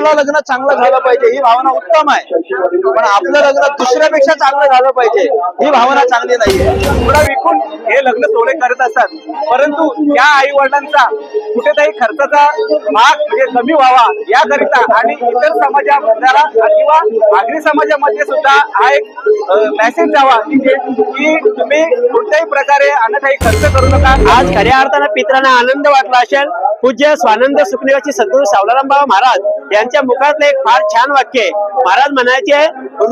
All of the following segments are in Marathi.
आपलं लग्न चांगलं झालं पाहिजे ही भावना उत्तम आहे. पण आपलं लग्न दुसऱ्यापेक्षा चांगलं झालं पाहिजे ही भावना चांगली नाहीये. तुकडा विकून हे लग्न सोहळे करत असतात. परंतु या आई वडिलांचा कुठेतरी खर्चाचा भाग म्हणजे कमी व्हावा याकरिता आणि इतर समाजाला किंवा आगरी समाजामध्ये सुद्धा हा एक मेसेज जावा की तुम्ही कोणत्याही प्रकारे अन्यथाही खर्च करू नका. आज खऱ्या अर्थानं पित्रांना आनंद वाटला असेल. पूज्य स्वानंद सुखदेवाची सद्गुरू सावलाराम बाबा महाराज यांच्या मुखातलं एक फार छान वाक्य आहे. महाराज म्हणायचे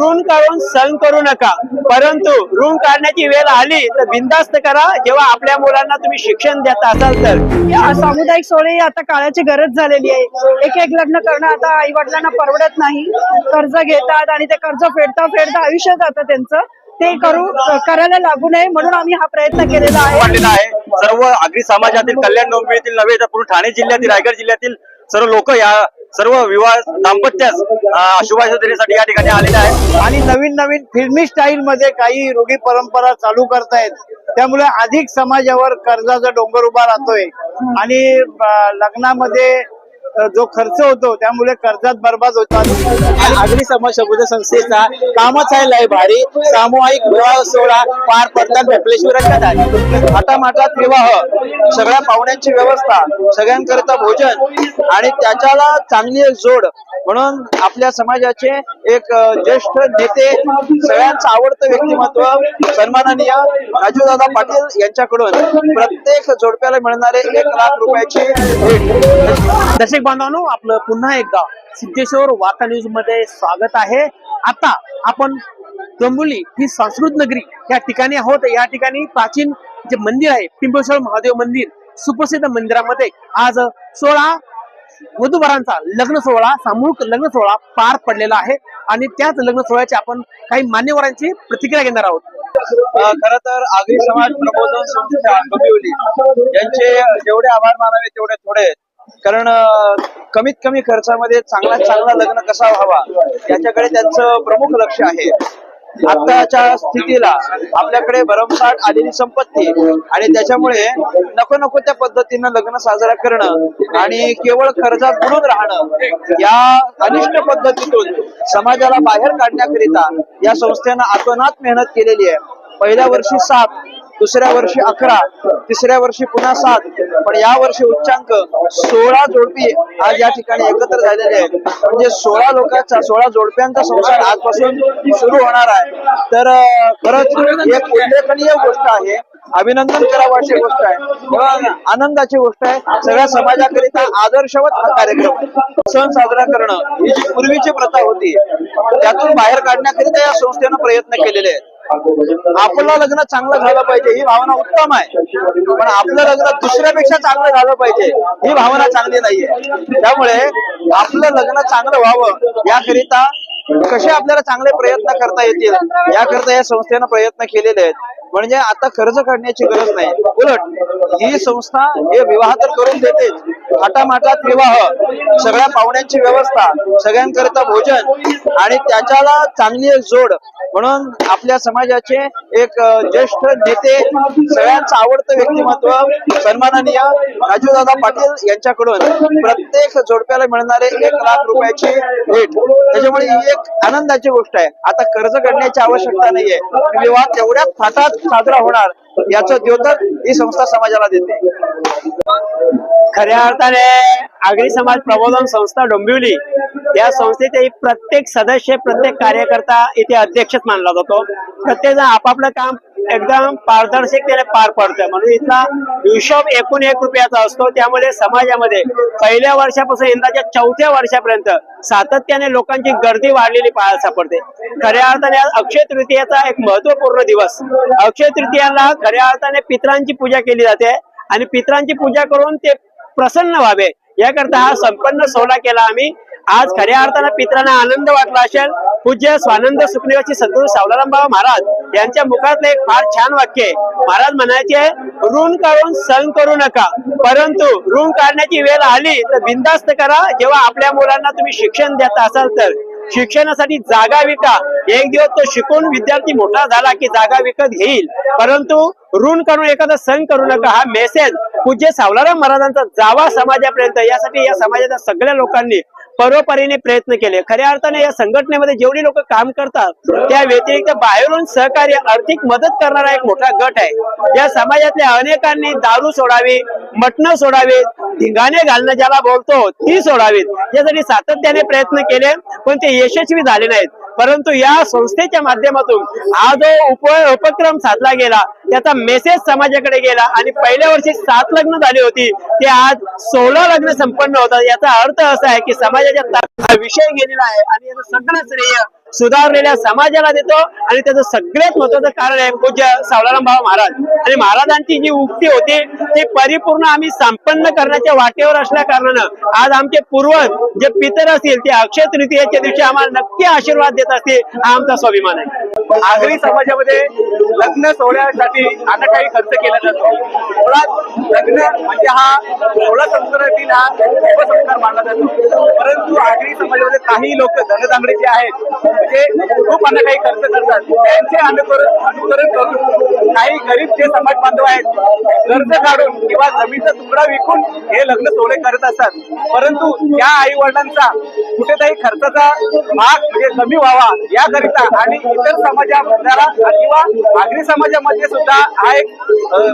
ऋण काढून सण करू नका. परंतु ऋण काढण्याची वेळ आली तर बिंदास्त करा. जेव्हा आपल्या मुलांना तुम्ही शिक्षण देत असाल तर. या सामुदायिक सोहळे आता काळाची गरज झालेली आहे. एक एक लग्न करणं आता आई वडिलांना परवडत नाही. कर्ज घेतात आणि ते कर्ज फेडता फेडता आयुष्य जातं त्यांचं. ते करू करायला लागू नये म्हणून आम्ही हा प्रयत्न केलेला आहे. सर्व आगरी समाजातील कल्याण डोंबिवलीतील नव्हे तर पूर्ण ठाणे जिल्ह्यातील रायगड जिल्ह्यातील सर्व लोक या सर्व विवाह दाम्पत्यास शुभाशय देण्यासाठी या ठिकाणी आलेले आहेत. आणि नवीन नवीन फिल्मी स्टाईल मध्ये काही रूढी परंपरा चालू करतायत. त्यामुळे अधिक समाजावर कर्जाचा डोंगर उभा राहतोय. आणि लग्नामध्ये जो खर्च होतो त्यामुळे कर्जात बर्बाद होतात आगरी समाज शब्द संस्थेचा कामच आहे लय भारी सामूहिक विवाह सोहळा पार पडतात कपलेश्वराच्या थाटामाटात विवाह सगळ्या पाहुण्यांची व्यवस्था सगळ्यांकरता भोजन आणि त्याच्याला चांगली एक जोड म्हणून आपल्या समाजाचे एक ज्येष्ठ नेते सगळ्यांचं आवडतं व्यक्तिमत्व सन्माननीय राजूदादा पाटील यांच्याकडून प्रत्येक जोडप्याला मिळणारे एक लाख रुपयाची भेट. बांधवांनो आपलं पुन्हा एकदा सिद्धेश्वर वार्ता न्यूजमध्ये स्वागत आहे. आता आपण डोंबिवली ही संस्कृत नगरी या ठिकाणी आहोत. या ठिकाणी प्राचीन जे मंदिर आहे पिंपेश्वर महादेव मंदिर सुप्रसिद्ध मंदिरामध्ये आज सोळा वधूवरांचा लग्न सोहळा सामूहिक लग्न सोहळा पार पडलेला आहे. आणि त्याच लग्न सोहळ्याची आपण काही मान्यवरांची प्रतिक्रिया घेणार आहोत. खर तर आगरी समाज प्रबोधन संस्था डोंबिवली यांचे जेवढे आभार मानावे तेवढे थोडे आहेत. कारण कमीत कमी खर्चामध्ये चांगला चांगला लग्न कसा व्हावा याच्याकडे त्यांचं प्रमुख लक्ष आहे. आताच्या स्थितीला आपल्याकडे भरमसाठ आलेली संपत्ती आणि त्याच्यामुळे नको नको त्या पद्धतीनं लग्न साजरा करणं आणि केवळ कर्जात बुडून राहणं या अनिष्ट पद्धतीतून समाजाला बाहेर काढण्याकरिता या संस्थेनं आतोनात मेहनत केलेली आहे. पहिल्या वर्षी सात दुसऱ्या वर्षी अकरा तिसऱ्या वर्षी पुन्हा सात. पण या वर्षी उच्चांक सोळा जोडपी आज या ठिकाणी एकत्र झालेले आहेत. म्हणजे सोळा लोकांचा सोळा जोडप्यांचा संसार आजपासून सुरू होणार आहे. तर खरंच एक उल्लेखनीय गोष्ट आहे. अभिनंदन करावं अशी गोष्ट आहे. आनंदाची गोष्ट आहे. सगळ्या समाजाकरिता आदर्शवत हा कार्यक्रम. सण साजरा करणं ही जी पूर्वीची प्रथा होती त्यातून बाहेर काढण्याकरिता या संस्थेनं प्रयत्न केलेले आहेत. आपलं लग्न चांगलं झालं पाहिजे ही भावना उत्तम आहे. पण आपलं लग्न दुसऱ्यापेक्षा चांगलं झालं पाहिजे ही भावना चांगली नाहीये. त्यामुळे आपलं लग्न चांगलं व्हावं याकरिता कसे आपल्याला चांगले प्रयत्न करता येतील याकरिता या संस्थेनं प्रयत्न केलेले आहेत. म्हणजे आता कर्ज काढण्याची गरज नाही. उलट ही संस्था हे विवाह तर करून देतेच. थाटामाटात विवाह सगळ्या पाहुण्यांची व्यवस्था सगळ्यांकरिता भोजन आणि त्याच्याला चांगली एक जोड. म्हणून आपल्या समाजाचे एक ज्येष्ठ नेते सगळ्यांचं आवडतं व्यक्तिमत्व सन्माननीय राजूदादा पाटील यांच्याकडून प्रत्येक जोडप्याला मिळणारे एक लाख रुपयाची भेट. त्याच्यामुळे ही एक आनंदाची गोष्ट आहे. आता कर्ज काढण्याची आवश्यकता नाहीये. विवाह तेवढ्याच थाटात. साजरा होणार याचं द्योतक ही संस्था समाजाला देते. खऱ्या अर्थाने आगरी समाज प्रबोधन संस्था डोंबिवली या संस्थेचे प्रत्येक सदस्य प्रत्येक कार्यकर्ता इथे अध्यक्षच मानला जातो. प्रत्येक जण आपापलं काम एकदम पारदर्शकतेने पार पडतोय. म्हणून इथला हिशोब एकूण एक रुपयाचा असतो. त्यामुळे समाजामध्ये पहिल्या वर्षापासून यंदाच्या चौथ्या वर्षापर्यंत सातत्याने लोकांची गर्दी वाढलेली पाहायला सापडते. खऱ्या अर्थाने आज अक्षय तृतीयाचा एक महत्त्वपूर्ण दिवस. अक्षय तृतीयाला खऱ्या अर्थाने पित्रांची पूजा केली जाते आणि पित्रांची पूजा करून ते प्रसन्न व्हावे. याकरता हा संपन्न सोहळा केला आम्ही. आज खऱ्या अर्थानं पित्रांना आनंद वाटला असेल. पूज्य स्वानंद सुखदेवाची सद्गुरु सावलाराम बाबा महाराज यांच्या मुखातलं एक फार छान वाक्य आहे. महाराज म्हणायचे ऋण काढून सण करू नका. परंतु ऋण काढण्याची वेळ आली तर बिंदास्त करा. जेव्हा आपल्या मुलांना तुम्ही शिक्षण देत असाल तर शिक्षणासाठी जागा विका. एक दिवस तो शिकून विद्यार्थी मोठा झाला की जागा विकत घेईल. परंतु ऋण करून एखादा सण करू नका. हा मेसेज पूज्य सावलाराम महाराजांचा जावा समाजापर्यंत यासाठी या समाजाच्या सगळ्या लोकांनी परोपरीने प्रयत्न केले. खऱ्या अर्थाने या संघटनेमध्ये जेवढी लोक काम करतात त्या व्यतिरिक्त बाहेरून सहकार्य आर्थिक मदत करणारा एक मोठा गट आहे. या समाजातल्या अनेकांनी दारू सोडावी मटणं सोडावीत धिंगाणे घालणं ज्याला बोलतो ती सोडावीत. यासाठी सातत्याने प्रयत्न केले पण ते यशस्वी झाले नाहीत. परंतु या संस्थेच्या माध्यमातून हा जो उप उपक्रम साधला गेला त्याचा मेसेज समाजाकडे गेला आणि पहिल्या वर्षी सात लग्न झाली होती ते आज सोळा लग्न संपन्न होतात. याचा अर्थ असा आहे की समाजाच्या हा विषय गेलेला आहे आणि याचं सगळं श्रेय सुधारलेल्या समाजाला देतो आणि त्याचं सगळ्यात महत्वाचं कारण आहे पूज्य सावळाराम भाऊ महाराज. आणि महाराजांची जी उक्ती होती ती परिपूर्ण आम्ही संपन्न करण्याच्या वाटेवर असल्या कारणानं आज आमचे पूर्वज जे पितर असतील ते अक्षय तृतीयेच्या दिवशी आम्हाला नक्की आशीर्वाद देत असतील हा आमचा स्वाभिमान आहे. आगरी समाजामध्ये लग्न सोहळ्यासाठी काही खर्च केला जातो. मुळात लग्न म्हणजे हा सोळा संस्कारातील हा उपसंस्कार मानला जातो. परंतु आगरी समाजामध्ये काही लोक धनदांगडे जे आहेत. म्हणजे खूप अनाठाई खर्च करतात. त्यांचे अनुकरण अनुकरण करून काही गरीब जे समाज बांधव आहेत कर्ज काढून किंवा जमीनचा तुकडा विकून हे लग्न सोहळे करत असतात. परंतु या आई वडिलांचा कुठेतरी खर्चाचा भाग म्हणजे कमी व्हावा याकरिता आणि इतर समाजाला किंवा आगरी समाजामध्ये सुद्धा हा एक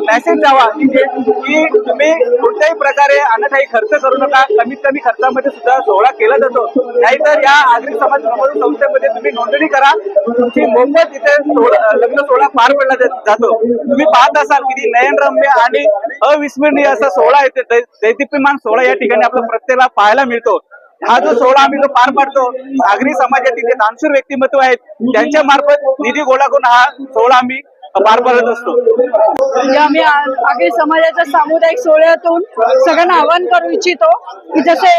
मेसेज द्यावा की की तुम्ही कोणत्याही प्रकारे अनाठाई खर्च करू नका. कमीत कमी खर्चामध्ये सुद्धा सोहळा केला जातो. नाहीतर या आगरी समाज प्रबोधन संस्थेमध्ये तुम्ही नोंदणी करा. तुमची मोफत इथे लग्न सोहळा पार पडला जातो. तुम्ही पाहत असाल की नयनरम्य आणि अविस्मरणीय असा सोहळा येते दैदिप्यमान सोहळा या ठिकाणी आपल्या प्रत्येकाला पाहायला मिळतो. हा जो सोहळा आम्ही जो पार पाडतो आगरी समाजातील जे दानशूर व्यक्तिमत्व आहेत त्यांच्या मार्फत निधी गोळा करून हा सोहळा आम्ही पार पाडत असतो. म्हणजे आम्ही आगरी समाजाच्या सामुदायिक सोहळ्यातून सगळ्यांना आवाहन करू इच्छितो की जसे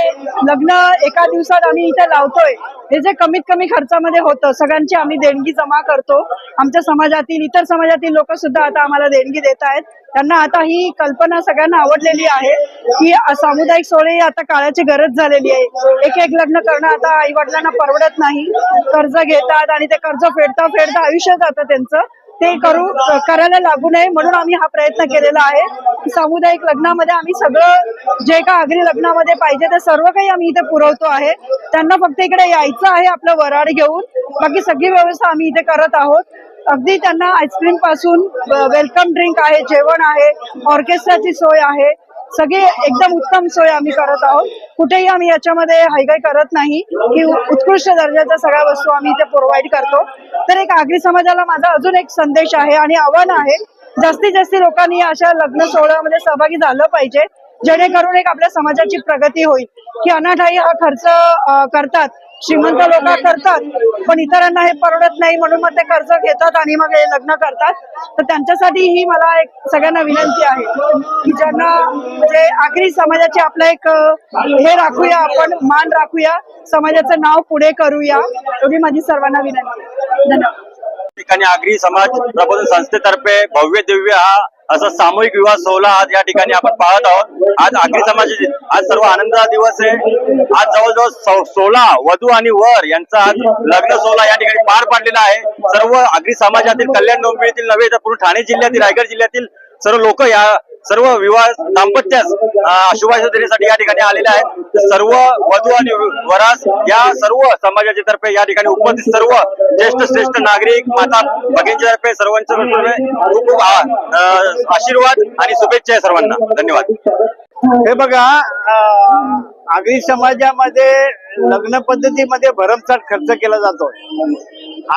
लग्न एका दिवसात आम्ही इथे लावतोय हे जे कमीत कमी खर्चामध्ये होतं सगळ्यांची आम्ही देणगी जमा करतो. आमच्या समाजातील इतर समाजातील लोक सुद्धा आता आम्हाला देणगी देत आहेत. त्यांना आता ही कल्पना सगळ्यांना आवडलेली आहे की सामुदायिक सोहळे आता काळाची गरज झालेली आहे. एक एक लग्न करणं आता आई वडिलांना परवडत नाही. कर्ज घेतात आणि ते कर्ज फेडता फेडता आयुष्य जातं त्यांचं. ते करू करायला लागू नये म्हणून आम्ही हा प्रयत्न केलेला आहे. सामुदायिक लग्नामध्ये आम्ही सगळं जे का आगरी लग्नामध्ये पाहिजे ते सर्व काही आम्ही इथे पुरवतो आहे. त्यांना फक्त इकडे यायचं आहे आपलं वराड घेऊन. बाकी सगळी व्यवस्था आम्ही इथे करत आहोत. अगदी त्यांना आईस्क्रीमपासून वेलकम ड्रिंक आहे जेवण आहे ऑर्केस्ट्राची सोय आहे. सगळी एकदम उत्तम सोय आम्ही करत आहोत. कुठेही आम्ही याच्यामध्ये हायगाय करत नाही की उत्कृष्ट दर्जाच्या सगळ्या वस्तू आम्ही इथे प्रोव्हाइड करतो. तर एक आगरी समाजाला माझा अजून एक संदेश आहे आणि आव्हान आहे जास्तीत जास्त लोकांनी अशा लग्न सोहळ्यामध्ये सहभागी झालं पाहिजे जेणेकरून एक आपल्या समाजाची प्रगती होईल. की अनाठाई हा खर्च करतात श्रीमंत लोक करतात पण इतरांना हे परवडत नाही म्हणून मग ते कर्ज घेतात आणि मग हे लग्न करतात. तर त्यांच्यासाठी ही मला एक सगळ्यांना विनंती आहे की ज्यांना म्हणजे आखरी समाजाचे आपलं एक हे राखूया आपण मान राखूया. समाजाचं नाव पुढे करूया. एवढी माझी सर्वांना विनंती आहे. धन्यवाद. ठिकाणी आगरी समाज प्रबोधन संस्थेतर्फे भव्य दिव्य हा असा सामूहिक विवाह सोहळा आज या ठिकाणी आपण पाहत आहोत. आज आगरी समाज आज सर्व आनंदाचा दिवस आहे. आज जवळजवळ सो- सोळा वधू आणि वर यांचा आज लग्न सोहळा या ठिकाणी पार पाडलेला आहे. सर्व आगरी समाजातील कल्याण डोंबिवलीतील नव्हे तर पूर्ण ठाणे जिल्ह्यातील रायगड जिल्ह्यातील सर्व लोक या सर्व विवाह दाम्पत्यास शुभाशय देण्यासाठी या ठिकाणी आलेल्या आहेत. सर्व वधू आणि वरास या सर्व समाजाच्या तर्फे या ठिकाणी उपस्थित सर्व ज्येष्ठ श्रेष्ठ नागरिक माता भगिनीच्या तर्फे सर्वांच्या तर्फे खूप खूप आशीर्वाद आणि शुभेच्छा आहे सर्वांना. धन्यवाद. हे बघा आगरी समाजामध्ये लग्न पद्धतीमध्ये भरमसाठ खर्च केला जातो.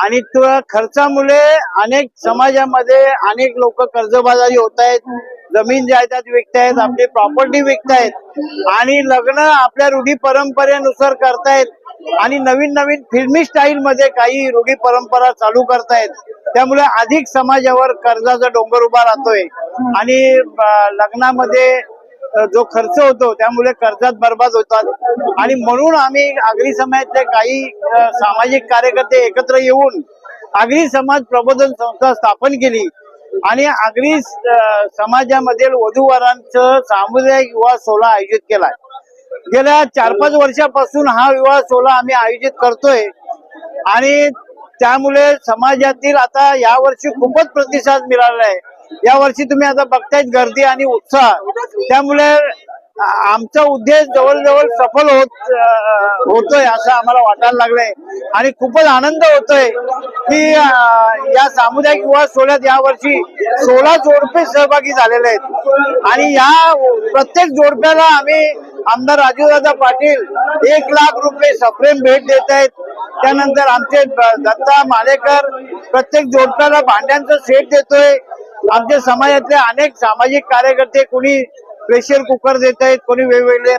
आणि तो खर्चामुळे अनेक समाजामध्ये अनेक लोक कर्जबाजारी होत आहेत. जमीन जायदाद विकतायत आपली प्रॉपर्टी विकतायत आणि लग्न आपल्या रूढी परंपरेनुसार करतायत आणि नवीन नवीन फिल्मी स्टाईल मध्ये काही रूढी परंपरा चालू करतायत त्यामुळे अधिक समाजावर कर्जाचा डोंगर उभा राहतोय. आणि लग्नामध्ये जो खर्च होतो त्यामुळे कर्जात बर्बाद होतात. आणि म्हणून आम्ही आगरी समाजातले काही सामाजिक कार्यकर्ते एकत्र येऊन आगरी समाज प्रबोधन संस्था स्थापन केली. आणि आगरी समाजामधील वधूवरांचं सामुदायिक विवाह सोहळा आयोजित केलाय. गेल्या चार पाच वर्षापासून हा विवाह सोहळा आम्ही आयोजित करतोय. आणि त्यामुळे समाजातील आता यावर्षी खूपच प्रतिसाद मिळाला आहे. यावर्षी तुम्ही आता बघतायत गर्दी आणि उत्साह. त्यामुळे आमचा उद्देश जवळजवळ सफल होत होतोय असं आम्हाला वाटायला लागलंय. आणि खूपच आनंद होतोय की या सामुदायिक विवाह सोहळ्यात यावर्षी सोळा जोडपे सहभागी झालेले आहेत. आणि या प्रत्येक जोडप्याला आम्ही आमदार राजूदादा पाटील एक लाख रुपये सप्रेम भेट देत आहेत. त्यानंतर आमचे दत्ता मालेकर प्रत्येक जोडप्याला भांड्यांचं सेट देतोय. आमच्या समाजातले अनेक सामाजिक कार्यकर्ते कुणी प्रेशर कुकर देत आहेत कोणी वेगवेगळे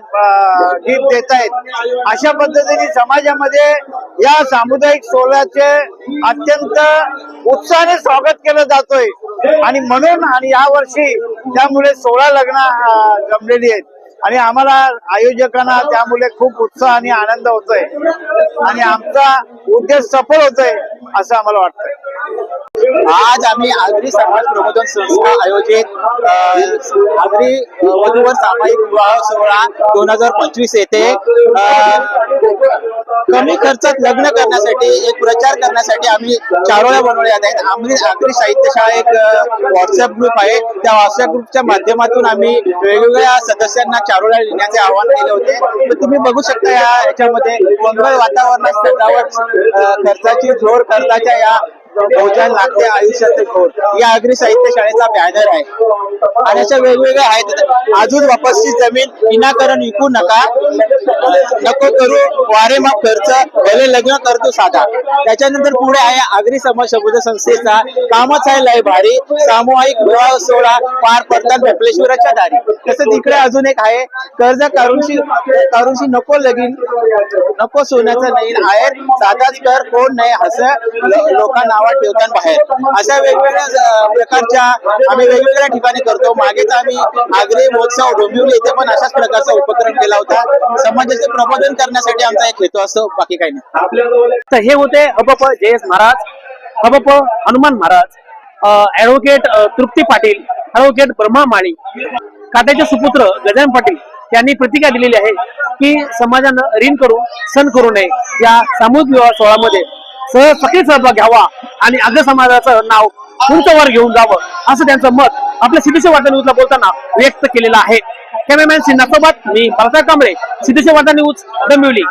गिफ्ट देत आहेत अशा पद्धतीने समाजामध्ये या सामुदायिक सोहळ्याचे अत्यंत उत्साहाने स्वागत केलं जातोय. आणि म्हणून आणि या वर्षी त्यामुळे सोळा लग्न जमलेली आहेत. आणि आम्हाला आयोजकांना त्यामुळे खूप उत्साह आणि आनंद होतोय. आणि आमचा उद्देश सफल होतोय असं आम्हाला वाटतंय. आज आम्ही आगरी समाज प्रबोधन संस्था आयोजित आगरी वधूवर सामायिक विवाह सोहळा दोन हजार पंचवीस येथे कमी खर्चात लग्न करण्यासाठी एक प्रचार करण्यासाठी आम्ही चारोळ्या बनवल्या आहेत. आम्ही आगरी साहित्य शाळा एक व्हॉट्सअप ग्रुप आहे. त्या व्हॉट्सअप ग्रुपच्या माध्यमातून आम्ही वेगवेगळ्या सदस्यांना चारोळ्या लिहिण्याचे आवाहन केले होते. तर तुम्ही बघू शकता या याच्यामध्ये मंगळ वातावरणात सजावट खर्चाची जोड खर्चाच्या या भोजन लागते आयुष्याचे खोड या अग्री साहित्य शाळेचा बॅनर आहे. आणि अशा वेगवेगळ्या आहेत. अजून वापसची जमीन विनाकारण विकू नका. नको करू. वारे मग खर्च. भले लग्न करतो साधा. त्याच्यानंतर पुढे आहे आगरी समाज शब्द संस्थेचा. कामच आहे लय भारी. सामूहिक विवाह सोहळा पार पडतात कपलेश्वराच्या दारी. तसं तिकडे अजून एक आहे. कर्ज कारुंशी कारुंशी नको लगीन. नको सोन्याचं नाही आहे. साधाच कर कोण नाही असं लोकांना नावं ठेवतात बाहेर. अशा वेगवेगळ्या प्रकारच्या आम्ही वेगवेगळ्या ठिकाणी करतो. मागेच आम्ही आग्रे महोत्सव डोंबिवली येथे पण अशाच प्रकारचा उपक्रम केला होता. समाजाचे प्रबोधन करण्यासाठी आमचा एक हेतू असतो बाकी काही नाही. तर हे होते अबप जयेश महाराज अबप हनुमान महाराज ऍडव्होकेट तृप्ती पाटील ऍडव्होकेट ब्रह्मा माळी काट्याचे सुपुत्र गजानन पाटील यांनी प्रतिज्ञा दिलेली आहे की समाजानं ऋण करून सण करू नये या सामूहिक विवाह सोहळ्यामध्ये सह सखी सहभाग घ्यावा आणि अग्र समाजाचं नाव उंचवर घेऊन जावं असं त्यांचं मत आपल्या सिद्धेश्वर वार्ता न्यूजला बोलताना व्यक्त केलेलं आहे. कॅमेरामॅन सिन्हासोबत मी भरता कांबळे सिद्धेश्वर वार्ता न्यूज डोंबिवली